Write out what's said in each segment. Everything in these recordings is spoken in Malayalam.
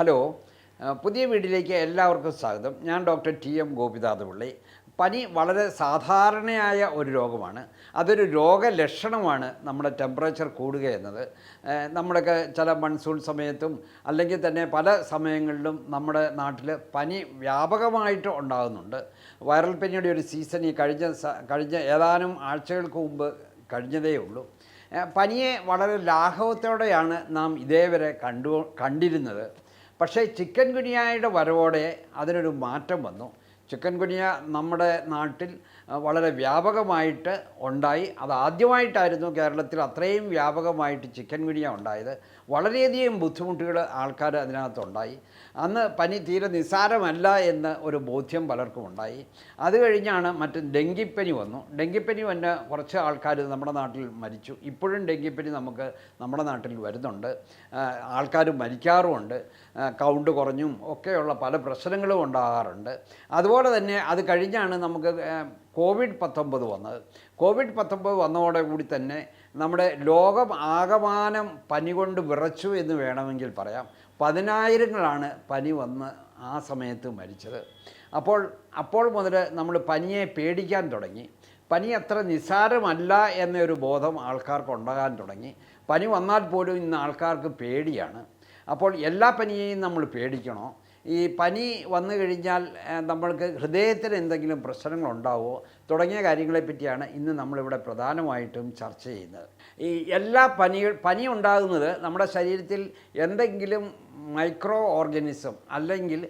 ഹലോ പുതിയ വീട്ടിലേക്ക് എല്ലാവർക്കും സ്വാഗതം. ഞാൻ ഡോക്ടർ ടി എം ഗോപിനാഥപിള്ളി. പനി വളരെ സാധാരണയായ ഒരു രോഗമാണ്. അതൊരു രോഗലക്ഷണമാണ് നമ്മുടെ ടെമ്പറേച്ചർ കൂടുക എന്നത് നമ്മുടെയൊക്കെ ചില മൺസൂൺ സമയത്തും അല്ലെങ്കിൽ തന്നെ പല സമയങ്ങളിലും നമ്മുടെ നാട്ടിൽ പനി വ്യാപകമായിട്ട് ഉണ്ടാകുന്നുണ്ട്. വൈറൽ പനിയുടെ ഒരു സീസൺ ഈ കഴിഞ്ഞ കഴിഞ്ഞ ഏതാനും ആഴ്ചകൾക്ക് മുമ്പ് കഴിഞ്ഞതേ ഉള്ളൂ. പനിയെ വളരെ ലാഘവത്തോടെയാണ് നാം ഇതേവരെ കണ്ടു കണ്ടിരുന്നത്. പക്ഷേ ചിക്കൻ ഗുനിയായുടെ വരവോടെ അതിനൊരു മാറ്റം വന്നു. ചിക്കൻ ഗുനിയ നമ്മുടെ നാട്ടിൽ വളരെ വ്യാപകമായിട്ട് ഉണ്ടായി. അത് ആദ്യമായിട്ടായിരുന്നു കേരളത്തിൽ അത്രയും വ്യാപകമായിട്ട് ചിക്കൻ ഗുനിയ ഉണ്ടായത്. വളരെയധികം ബുദ്ധിമുട്ടുകൾ ആൾക്കാർ അതിനകത്തുണ്ടായി. അന്ന് പനി തീരെ നിസ്സാരമല്ല എന്ന് ഒരു ബോധ്യം പലർക്കും ഉണ്ടായി. അത് കഴിഞ്ഞാണ് മറ്റ് ഡെങ്കിപ്പനി വന്നു. ഡെങ്കിപ്പനി വന്ന കുറച്ച് ആൾക്കാർ നമ്മുടെ നാട്ടിൽ മരിച്ചു. ഇപ്പോഴും ഡെങ്കിപ്പനി നമുക്ക് നമ്മുടെ നാട്ടിൽ വരുന്നുണ്ട്. ആൾക്കാർ മരിക്കാറുമുണ്ട്. കൗണ്ട് കുറഞ്ഞും ഒക്കെയുള്ള പല പ്രശ്നങ്ങളും ഉണ്ടാകാറുണ്ട്. അതുപോലെ തന്നെ അത് കഴിഞ്ഞാണ് നമുക്ക് കോവിഡ് പത്തൊമ്പത് വന്നത്. കോവിഡ് പത്തൊമ്പത് വന്നതോടെ കൂടി തന്നെ നമ്മുടെ ലോകം ആകമാനം പനി കൊണ്ട് വിറച്ചു എന്ന് വേണമെങ്കിൽ പറയാം. പതിനായിരങ്ങളാണ് പനി വന്ന് ആ സമയത്ത് മരിച്ചത്. അപ്പോൾ അപ്പോൾ മുതൽ നമ്മൾ പനിയെ പേടിക്കാൻ തുടങ്ങി. പനി അത്ര നിസ്സാരമല്ല എന്നൊരു ബോധം ആൾക്കാർക്ക് ഉണ്ടാകാൻ തുടങ്ങി. പനി വന്നാൽ പോലും ഇന്ന് ആൾക്കാർക്ക് പേടിയാണ്. അപ്പോൾ എല്ലാ പനിയെയും നമ്മൾ പേടിക്കണോ? ഈ പനി വന്നു കഴിഞ്ഞാൽ നമ്മൾക്ക് ഹൃദയത്തിന് എന്തെങ്കിലും പ്രശ്നങ്ങളുണ്ടാവുമോ തുടങ്ങിയ കാര്യങ്ങളെപ്പറ്റിയാണ് ഇന്ന് നമ്മളിവിടെ പ്രധാനമായിട്ടും ചർച്ച ചെയ്യുന്നത്. ഈ എല്ലാ പനികൾ പനി ഉണ്ടാകുന്നത് നമ്മുടെ ശരീരത്തിൽ എന്തെങ്കിലും മൈക്രോ ഓർഗനിസം അല്ലെങ്കിൽ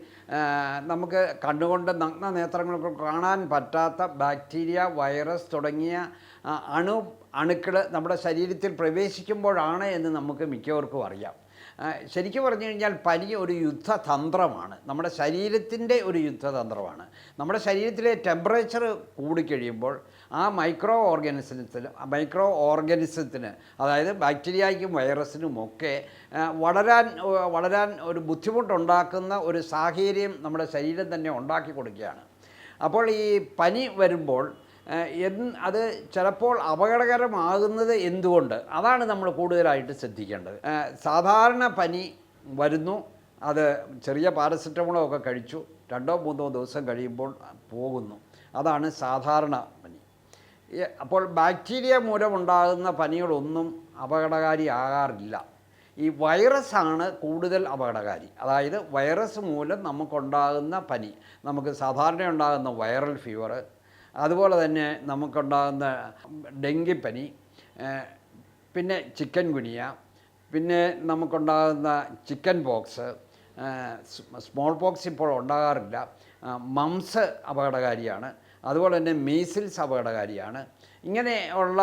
നമുക്ക് കണ്ണുകൊണ്ട് നഗ്ന നേത്രങ്ങൾക്ക് കാണാൻ പറ്റാത്ത ബാക്ടീരിയ വൈറസ് തുടങ്ങിയ അണു അണുക്കൾ നമ്മുടെ ശരീരത്തിൽ പ്രവേശിക്കുമ്പോഴാണ് എന്ന് നമുക്ക് മിക്കവർക്കും അറിയാം. ശരിക്കും പറഞ്ഞു കഴിഞ്ഞാൽ പനി ഒരു യുദ്ധതന്ത്രമാണ്. നമ്മുടെ ശരീരത്തിന്റെ ഒരു യുദ്ധതന്ത്രമാണ്. നമ്മുടെ ശരീരത്തിലെ ടെമ്പറേച്ചർ കൂടിക്കഴിയുമ്പോൾ ആ മൈക്രോ ഓർഗാനിസത്തിന് മൈക്രോ ഓർഗാനിസത്തിന് അതായത് ബാക്ടീരിയയ്ക്കും വൈറസിനും ഒക്കെ വളരാൻ വളരാൻ ഒരു ബുദ്ധിമുട്ടുണ്ടാക്കുന്ന ഒരു സാഹചര്യം നമ്മുടെ ശരീരം തന്നെ ഉണ്ടാക്കി കൊടുക്കുകയാണ്. അപ്പോൾ ഈ പനി വരുമ്പോൾ അത് ചിലപ്പോൾ അപകടകരമാകുന്നത് എന്തുകൊണ്ട്? അതാണ് നമ്മൾ കൂടുതലായിട്ട് ശ്രദ്ധിക്കേണ്ടത്. സാധാരണ പനി വരുന്നു അത് ചെറിയ പാരസെറ്റമോളോ ഒക്കെ കഴിച്ചു രണ്ടോ മൂന്നോ ദിവസം കഴിയുമ്പോൾ പോകുന്നു. അതാണ് സാധാരണ പനി. അപ്പോൾ ബാക്ടീരിയ മൂലമുണ്ടാകുന്ന പനികളൊന്നും അപകടകാരിയാകാറില്ല ഈ വൈറസാണ് കൂടുതൽ അപകടകാരി. അതായത് വൈറസ് മൂലം നമുക്കുണ്ടാകുന്ന പനി നമുക്ക് സാധാരണ ഉണ്ടാകുന്ന വൈറൽ ഫീവർ അതുപോലെ തന്നെ നമുക്കുണ്ടാകുന്ന ഡെങ്കിപ്പനി പിന്നെ ചിക്കൻ ഗുനിയ പിന്നെ നമുക്കുണ്ടാകുന്ന ചിക്കൻ പോക്സ് സ്മോൾ പോക്സ് ഇപ്പോൾ ഉണ്ടാകാറില്ല. മംസ് അപകടകാരിയാണ്. അതുപോലെ തന്നെ മീസിൽസ് അപകടകാരിയാണ്. ഇങ്ങനെയുള്ള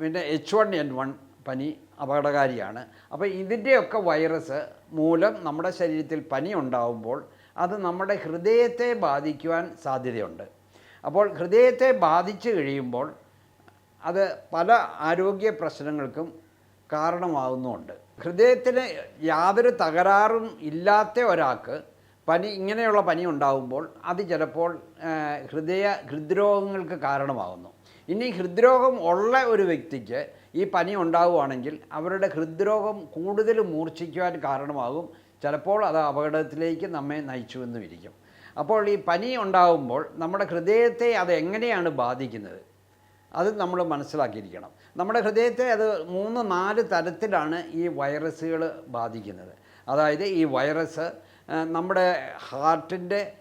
പിന്നെ എച്ച് വൺ എൻ വൺ പനി അപകടകാരിയാണ്. അപ്പോൾ ഇതിന്റെയൊക്കെ വൈറസ് മൂലം നമ്മുടെ ശരീരത്തിൽ പനി ഉണ്ടാവുമ്പോൾ അത് നമ്മുടെ ഹൃദയത്തെ ബാധിക്കുവാൻ സാധ്യതയുണ്ട്. അപ്പോൾ ഹൃദയത്തെ ബാധിച്ചു കഴിയുമ്പോൾ അത് പല ആരോഗ്യ പ്രശ്നങ്ങൾക്കും കാരണമാകുന്നുമുണ്ട് ഹൃദയത്തിന് യാതൊരു തകരാറും ഇല്ലാത്ത ഒരാൾക്ക് പനി ഇങ്ങനെയുള്ള പനി ഉണ്ടാകുമ്പോൾ അത് ചിലപ്പോൾ ഹൃദയ ഹൃദ്രോഗങ്ങൾക്ക് കാരണമാകുന്നു ഇനി ഹൃദ്രോഗം ഉള്ള ഒരു വ്യക്തിക്ക് ഈ പനി ഉണ്ടാവുകയാണെങ്കിൽ അവരുടെ ഹൃദ്രോഗം കൂടുതൽ മൂർച്ഛിക്കുവാൻ കാരണമാകും. ചിലപ്പോൾ അത് അപകടത്തിലേക്ക് നമ്മെ നയിച്ചു എന്നും ഇരിക്കും അപ്പോൾ ഈ പനി ഉണ്ടാകുമ്പോൾ നമ്മുടെ ഹൃദയത്തെ അത് എങ്ങനെയാണ് ബാധിക്കുന്നത്? അത് നമ്മൾ മനസ്സിലാക്കിയിരിക്കണം. നമ്മുടെ ഹൃദയത്തെ അത് മൂന്ന് നാല് തരത്തിലാണ് ഈ വൈറസുകൾ ബാധിക്കുന്നത്. അതായത് ഈ വൈറസ് നമ്മുടെ ഹാർട്ടിന്റെ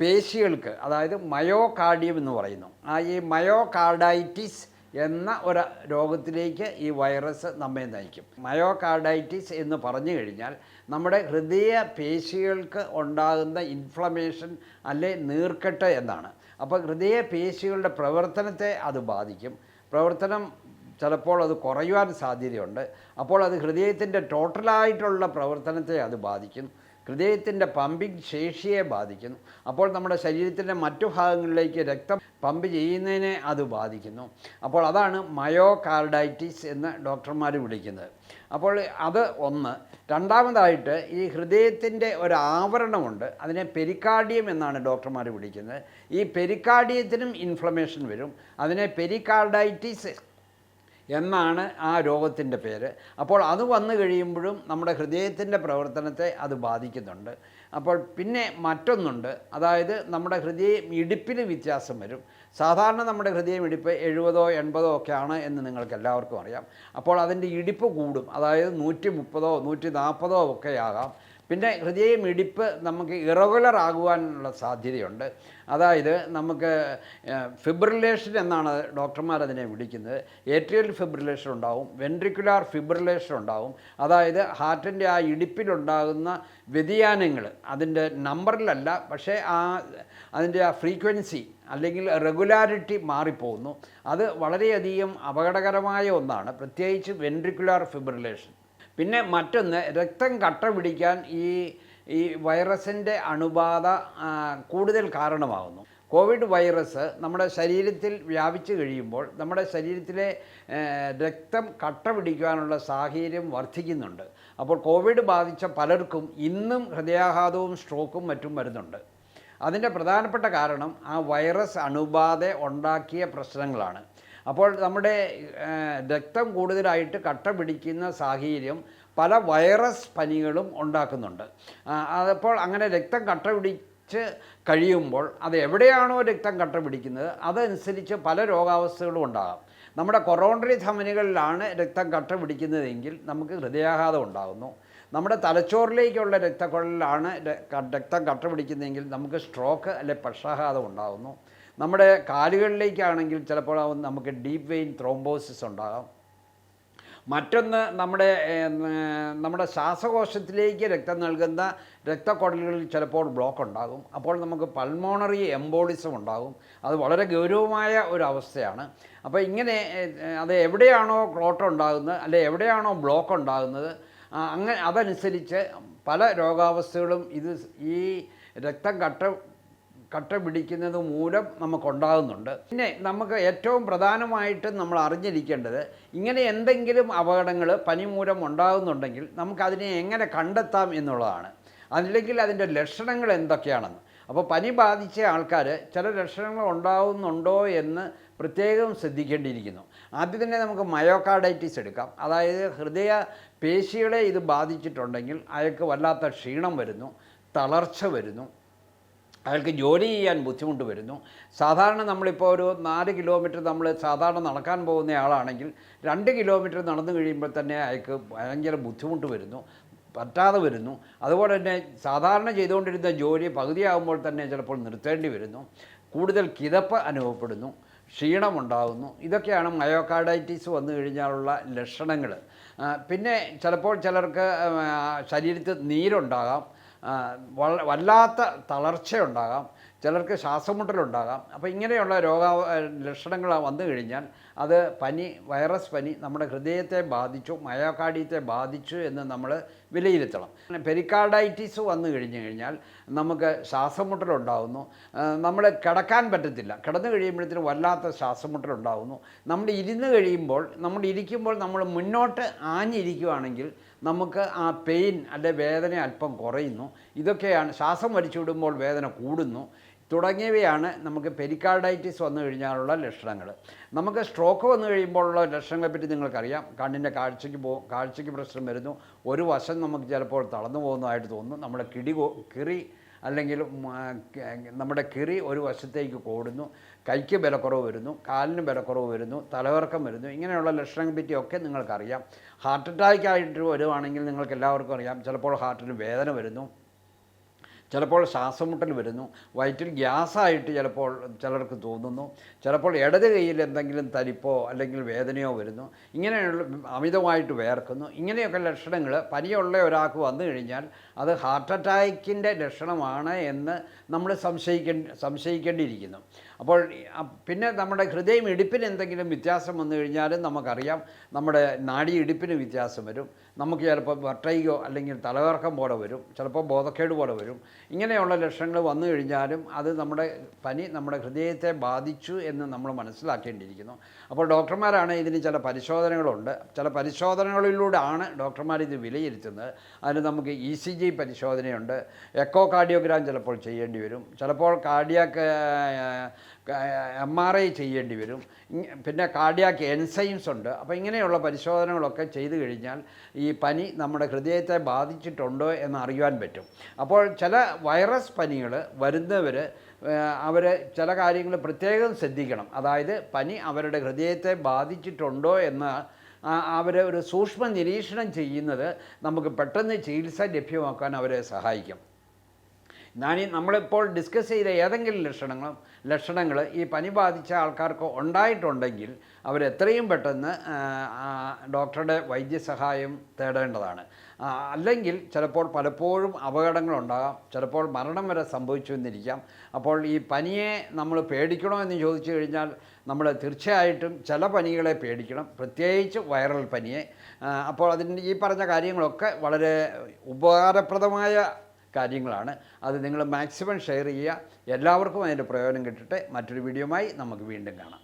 പേശികൾക്ക് അതായത് മയോകാർഡിയം എന്ന് പറയുന്നു. ആ ഈ മയോകാർഡൈറ്റിസ് എന്ന ഒരു രോഗത്തിലേക്ക് ഈ വൈറസ് നമ്മെ നയിക്കും. മയോകാർഡൈറ്റിസ് എന്ന് പറഞ്ഞു കഴിഞ്ഞാൽ നമ്മുടെ ഹൃദയ പേശികൾക്ക് ഉണ്ടാകുന്ന ഇൻഫ്ലമേഷൻ അല്ലെ നീർക്കെട്ട് എന്നാണ്. അപ്പോൾ ഹൃദയ പേശികളുടെ പ്രവർത്തനത്തെ അത് ബാധിക്കും. പ്രവർത്തനം ചിലപ്പോൾ അത് കുറയുവാൻ സാധ്യതയുണ്ട്. അപ്പോൾ അത് ഹൃദയത്തിന്റെ ടോട്ടലായിട്ടുള്ള പ്രവർത്തനത്തെ അത് ബാധിക്കും. ഹൃദയത്തിന്റെ പമ്പിംഗ് ശേഷിയെ ബാധിക്കുന്നു. അപ്പോൾ നമ്മുടെ ശരീരത്തിന്റെ മറ്റു ഭാഗങ്ങളിലേക്ക് രക്തം പമ്പ് ചെയ്യുന്നതിനെ അത് ബാധിക്കുന്നു. അപ്പോൾ അതാണ് മയോകാർഡൈറ്റിസ് എന്ന് ഡോക്ടർമാർ വിളിക്കുന്നത്. അപ്പോൾ അത് ഒന്ന്. രണ്ടാമതായിട്ട് ഈ ഹൃദയത്തിന്റെ ഒരു ആവരണമുണ്ട്. അതിനെ പെരിക്കാർഡിയം എന്നാണ് ഡോക്ടർമാർ വിളിക്കുന്നത്. ഈ പെരിക്കാർഡിയത്തിനും ഇൻഫ്ലമേഷൻ വരും. അതിനെ പെരിക്കാർഡൈറ്റിസ് എന്നാണ് ആ രോഗത്തിന്റെ പേര്. അപ്പോൾ അത് വന്നു കഴിയുമ്പോഴും നമ്മുടെ ഹൃദയത്തിന്റെ പ്രവർത്തനത്തെ അത് ബാധിക്കുന്നുണ്ട്. അപ്പോൾ പിന്നെ മറ്റൊന്നുണ്ട്. അതായത് നമ്മുടെ ഹൃദയം ഇടിപ്പിന് വ്യത്യാസം വരും. സാധാരണ നമ്മുടെ ഹൃദയം ഇടിപ്പ് എഴുപതോ എൺപതോ ഒക്കെയാണ് എന്ന് നിങ്ങൾക്ക് എല്ലാവർക്കും അറിയാം. അപ്പോൾ അതിന്റെ ഇടിപ്പ് കൂടും. അതായത് നൂറ്റി മുപ്പതോ നൂറ്റി നാൽപ്പതോ ഒക്കെ ആകാം. പിന്നെ ഹൃദയം ഇടിപ്പ് നമുക്ക് ഇറഗുലർ ആകുവാനുള്ള സാധ്യതയുണ്ട്. അതായത് നമുക്ക് ഫിബ്രിലേഷൻ എന്നാണ് ഡോക്ടർമാർ അതിനെ വിളിക്കുന്നത്. ഏട്രിയൽ ഫിബ്രിലേഷൻ ഉണ്ടാവും വെൻട്രിക്കുലാർ ഫിബ്രിലേഷൻ ഉണ്ടാവും. അതായത് ഹാർട്ടിന്റെ ആ ഇടിപ്പിലുണ്ടാകുന്ന വ്യതിയാനങ്ങൾ അതിന്റെ നമ്പറിലല്ല പക്ഷേ ആ അതിന്റെ ആ ഫ്രീക്വൻസി അല്ലെങ്കിൽ റെഗുലാരിറ്റി മാറിപ്പോകുന്നു. അത് വളരെയധികം അപകടകരമായ ഒന്നാണ്. പ്രത്യേകിച്ച് വെൻട്രിക്കുലാർ ഫിബ്രിലേഷൻ. പിന്നെ മറ്റൊന്ന് രക്തം കട്ട പിടിക്കാൻ ഈ ഈ വൈറസിന്റെ അണുബാധ കൂടുതൽ കാരണമാകുന്നു. കോവിഡ് വൈറസ് നമ്മുടെ ശരീരത്തിൽ വ്യാപിച്ചു കഴിയുമ്പോൾ നമ്മുടെ ശരീരത്തിലെ രക്തം കട്ട പിടിക്കുവാനുള്ള സാഹചര്യം വർദ്ധിക്കുന്നുണ്ട്. അപ്പോൾ കോവിഡ് ബാധിച്ച പലർക്കും ഇന്നും ഹൃദയാഘാതവും സ്ട്രോക്കും മറ്റും വരുന്നുണ്ട്. അതിന്റെ പ്രധാനപ്പെട്ട കാരണം ആ വൈറസ് അണുബാധ ഉണ്ടാക്കിയ പ്രശ്നങ്ങളാണ്. അപ്പോൾ നമ്മുടെ രക്തം കൂടുതലായിട്ട് കട്ട പിടിക്കുന്ന സാഹചര്യം പല വൈറസ് പനികളും ഉണ്ടാക്കുന്നുണ്ട്. അതപ്പോൾ അങ്ങനെ രക്തം കട്ട പിടിച്ച് കഴിയുമ്പോൾ അത് എവിടെയാണോ രക്തം കട്ട പിടിക്കുന്നത് അതനുസരിച്ച് പല രോഗാവസ്ഥകളും ഉണ്ടാകാം. നമ്മുടെ കൊറോണറി ധമനികളിലാണ് രക്തം കട്ട പിടിക്കുന്നതെങ്കിൽ നമുക്ക് ഹൃദയാഘാതം ഉണ്ടാകുന്നു. നമ്മുടെ തലച്ചോറിലേക്കുള്ള രക്തക്കുഴലിലാണ് രക്തം കട്ട പിടിക്കുന്നതെങ്കിൽ നമുക്ക് സ്ട്രോക്ക് അല്ലെ പക്ഷാഘാതം ഉണ്ടാകുന്നു. നമ്മുടെ കാലുകളിലേക്കാണെങ്കിൽ ചിലപ്പോൾ നമുക്ക് ഡീപ്പ് വെയിൻ ത്രോംബോസിസ് ഉണ്ടാകാം. മറ്റൊന്ന് നമ്മുടെ നമ്മുടെ ശ്വാസകോശത്തിലേക്ക് രക്തം നൽകുന്ന രക്തക്കുഴലുകളിൽ ചിലപ്പോൾ ബ്ലോക്ക് ഉണ്ടാകും. അപ്പോൾ നമുക്ക് പൾമോണറി എംബോളിസം ഉണ്ടാകും. അത് വളരെ ഗൗരവമായ ഒരു അവസ്ഥയാണ്. അപ്പോൾ ഇങ്ങനെ അത് എവിടെയാണോ ക്ലോട്ട് ഉണ്ടാകുന്നത് അല്ലെ എവിടെയാണോ ബ്ലോക്ക് ഉണ്ടാകുന്നത് അങ്ങനെ അതനുസരിച്ച് പല രോഗാവസ്ഥകളും ഇത് ഈ രക്തം കട്ട കട്ട പിടിക്കുന്നത് മൂലം നമുക്കുണ്ടാകുന്നുണ്ട്. പിന്നെ നമുക്ക് ഏറ്റവും പ്രധാനമായിട്ട് നമ്മൾ അറിഞ്ഞിരിക്കേണ്ടത് ഇങ്ങനെ എന്തെങ്കിലും അപകടങ്ങൾ പനി മൂലം ഉണ്ടാകുന്നുണ്ടെങ്കിൽ നമുക്കതിനെ എങ്ങനെ കണ്ടെത്താം എന്നുള്ളതാണ്. അല്ലെങ്കിൽ അതിന്റെ ലക്ഷണങ്ങൾ എന്തൊക്കെയാണെന്ന്. അപ്പോൾ പനി ബാധിച്ച ആൾക്കാർ ചില ലക്ഷണങ്ങൾ ഉണ്ടാകുന്നുണ്ടോ എന്ന് പ്രത്യേകം ശ്രദ്ധിക്കേണ്ടിയിരിക്കുന്നു. ആദ്യം തന്നെ നമുക്ക് മയോകാർഡൈറ്റിസ് എടുക്കാം. അതായത് ഹൃദയ പേശികളെ ഇത് ബാധിച്ചിട്ടുണ്ടെങ്കിൽ അയാൾക്ക് വല്ലാത്ത ക്ഷീണം വരുന്നു തളർച്ച വരുന്നു അയാൾക്ക് ജോലി ചെയ്യാൻ ബുദ്ധിമുട്ട് വരുന്നു. സാധാരണ നമ്മളിപ്പോൾ ഒരു നാല് കിലോമീറ്റർ നമ്മൾ സാധാരണ നടക്കാൻ പോകുന്ന ആളാണെങ്കിൽ രണ്ട് കിലോമീറ്റർ നടന്നു കഴിയുമ്പോൾ തന്നെ അയാൾക്ക് ഭയങ്കര ബുദ്ധിമുട്ട് വരുന്നു പറ്റാതെ വരുന്നു. അതുപോലെ തന്നെ സാധാരണ ചെയ്തുകൊണ്ടിരുന്ന ജോലി പകുതിയാകുമ്പോൾ തന്നെ ചിലപ്പോൾ നിർത്തേണ്ടി വരുന്നു. കൂടുതൽ കിതപ്പ് അനുഭവപ്പെടുന്നു ക്ഷീണമുണ്ടാകുന്നു ഇതൊക്കെയാണ് മയോകാർഡൈറ്റിസ് വന്നു കഴിഞ്ഞാലുള്ള ലക്ഷണങ്ങൾ പിന്നെ ചിലപ്പോൾ ചിലർക്ക് ശരീരത്തിൽ നീരുണ്ടാകാം. വല്ലാത്ത തളർച്ചയുണ്ടാകാം. ചിലർക്ക് ശ്വാസമുട്ടലുണ്ടാകാം. അപ്പോൾ ഇങ്ങനെയുള്ള രോഗ ലക്ഷണങ്ങൾ വന്നു കഴിഞ്ഞാൽ അത് പനി വൈറസ് പനി നമ്മുടെ ഹൃദയത്തെ ബാധിച്ചു മയോകാർഡിയത്തെ ബാധിച്ചു എന്ന് നമ്മൾ വിലയിരുത്തണം. പെരിക്കാർഡൈറ്റിസ് വന്നു കഴിഞ്ഞു കഴിഞ്ഞാൽ നമുക്ക് ശ്വാസമുട്ടലുണ്ടാകുന്നു നമ്മൾ കിടക്കാൻ പറ്റത്തില്ല. കിടന്നു കഴിയുമ്പോഴത്തേനും വല്ലാത്ത ശ്വാസമുട്ടലുണ്ടാകുന്നു നമ്മൾ ഇരുന്ന് കഴിയുമ്പോൾ നമ്മൾ ഇരിക്കുമ്പോൾ നമ്മൾ മുന്നോട്ട് ആഞ്ഞിരിക്കുകയാണെങ്കിൽ നമുക്ക് ആ പെയിൻ അല്ലെ വേദന അല്പം കുറയുന്നു. ഇതൊക്കെയാണ് ശ്വാസം വലിച്ചു വിടുമ്പോൾ വേദന കൂടുന്നു. തുടങ്ങിയവയാണ് നമുക്ക് പെരിക്കാർഡൈറ്റിസ് വന്നു കഴിഞ്ഞാലുള്ള ലക്ഷണങ്ങൾ. നമുക്ക് സ്ട്രോക്ക് വന്നു കഴിയുമ്പോഴുള്ള ലക്ഷണങ്ങളെ പറ്റി നിങ്ങൾക്കറിയാം. കണ്ണിന്റെ കാഴ്ചയ്ക്ക് പോ കാഴ്ചയ്ക്ക് പ്രശ്നം വരുന്നു. ഒരു വശം നമുക്ക് ചിലപ്പോൾ തളർന്നു പോകുന്നതായിട്ട് തോന്നുന്നു. നമ്മുടെ കിടി കിറി അല്ലെങ്കിൽ നമ്മുടെ കിറി ഒരു വശത്തേക്ക് കൂടുന്നു. കൈക്ക് ബലക്കുറവ് വരുന്നു. കാലിന് ബലക്കുറവ് വരുന്നു. തലകറക്കം വരുന്നു. ഇങ്ങനെയുള്ള ലക്ഷണങ്ങളെ പറ്റിയൊക്കെ നിങ്ങൾക്കറിയാം. ഹാർട്ട് അറ്റാക്ക് ആയിട്ട് വരുവാണെങ്കിൽ നിങ്ങൾക്ക് എല്ലാവർക്കും അറിയാം. ചിലപ്പോൾ ഹാർട്ടിന് വേദന വരുന്നു. ചിലപ്പോൾ ശ്വാസമുട്ടൽ വരുന്നു. വയറ്റിൽ ഗ്യാസായിട്ട് ചിലപ്പോൾ ചിലർക്ക് തോന്നുന്നു. ചിലപ്പോൾ ഇടത് കൈയിൽ എന്തെങ്കിലും തരിപ്പോ അല്ലെങ്കിൽ വേദനയോ വരുന്നു. ഇങ്ങനെയുള്ള അമിതമായിട്ട് വേർക്കുന്നു. ഇങ്ങനെയൊക്കെ ലക്ഷണങ്ങൾ പനിയുള്ള ഒരാൾക്ക് വന്നു കഴിഞ്ഞാൽ അത് ഹാർട്ട് അറ്റാക്കിന്റെ ലക്ഷണമാണ് എന്ന് നമ്മൾ സംശയിക്കേണ്ടി സംശയിക്കേണ്ടിയിരിക്കുന്നു. അപ്പോൾ പിന്നെ നമ്മുടെ ഹൃദയം ഇടിപ്പിന് എന്തെങ്കിലും വ്യത്യാസം വന്നു കഴിഞ്ഞാൽ നമുക്കറിയാം നമ്മുടെ നാഡി ഇടിപ്പിന് വ്യത്യാസം വരും. നമുക്ക് ചിലപ്പോൾ വട്ടൈകോ അല്ലെങ്കിൽ തലകറക്കം പോലെ വരും ചിലപ്പോൾ ബോധക്കേട് പോലെ വരും. ഇങ്ങനെയുള്ള ലക്ഷണങ്ങൾ വന്നു കഴിഞ്ഞാലും അത് നമ്മുടെ പനി നമ്മുടെ ഹൃദയത്തെ ബാധിച്ചു എന്ന് നമ്മൾ മനസ്സിലാക്കേണ്ടിയിരിക്കുന്നു. അപ്പോൾ ഡോക്ടർമാരാണ് ഇതിന് ചില പരിശോധനകളുണ്ട്. ചില പരിശോധനകളിലൂടെ ആണ് ഡോക്ടർമാർ ഇത് വിലയിരുത്തുന്നത്. അതിന് നമുക്ക് ഇ സി ജി പരിശോധനയുണ്ട്. എക്കോ കാർഡിയോഗ്രാം ചിലപ്പോൾ ചെയ്യേണ്ടി വരും. ചിലപ്പോൾ കാർഡിയാക്ക് എം ആർ ഐ ചെയ്യേണ്ടി വരും. പിന്നെ കാർഡിയാക്ക് എൻസൈംസ് ഉണ്ട്. അപ്പോൾ ഇങ്ങനെയുള്ള പരിശോധനകളൊക്കെ ചെയ്തു കഴിഞ്ഞാൽ ഈ പനി നമ്മുടെ ഹൃദയത്തെ ബാധിച്ചിട്ടുണ്ടോ എന്ന് അറിയുവാൻ പറ്റും. അപ്പോൾ ചില വൈറസ് പനികൾ വരുന്നവർ അവർ ചില കാര്യങ്ങൾ പ്രത്യേകം ശ്രദ്ധിക്കണം. അതായത് പനി അവരുടെ ഹൃദയത്തെ ബാധിച്ചിട്ടുണ്ടോ എന്ന് അവർ ഒരു സൂക്ഷ്മ നിരീക്ഷണം ചെയ്യുന്നത് നമുക്ക് പെട്ടെന്ന് ചികിത്സ ലഭ്യമാക്കാൻ അവരെ സഹായിക്കും. ഞാൻ ഈ നമ്മളിപ്പോൾ ഡിസ്കസ് ചെയ്ത ഏതെങ്കിലും ലക്ഷണങ്ങളും ലക്ഷണങ്ങൾ ഈ പനി ബാധിച്ച ആൾക്കാർക്ക് ഉണ്ടായിട്ടുണ്ടെങ്കിൽ അവരെത്രയും പെട്ടെന്ന് ഡോക്ടറുടെ വൈദ്യസഹായം തേടേണ്ടതാണ്. അല്ലെങ്കിൽ ചിലപ്പോൾ പലപ്പോഴും അപകടങ്ങളുണ്ടാകാം ചിലപ്പോൾ മരണം വരെ സംഭവിച്ചു എന്നിരിക്കാം. അപ്പോൾ ഈ പനിയെ നമ്മൾ പേടിക്കണോ എന്ന് ചോദിച്ചു കഴിഞ്ഞാൽ നമ്മൾ തീർച്ചയായിട്ടും ചില പനികളെ പേടിക്കണം. പ്രത്യേകിച്ച് വൈറൽ പനിയെ. അപ്പോൾ അതിന്റെ ഈ പറഞ്ഞ കാര്യങ്ങളൊക്കെ വളരെ ഉപകാരപ്രദമായ കാര്യങ്ങളാണ്. അത് നിങ്ങൾ മാക്സിമം ഷെയർ ചെയ്യുക. എല്ലാവർക്കും അതിന്റെ പ്രയോജനം കിട്ടട്ടെ. മറ്റൊരു വീഡിയോയുമായി നമുക്ക് വീണ്ടും കാണാം.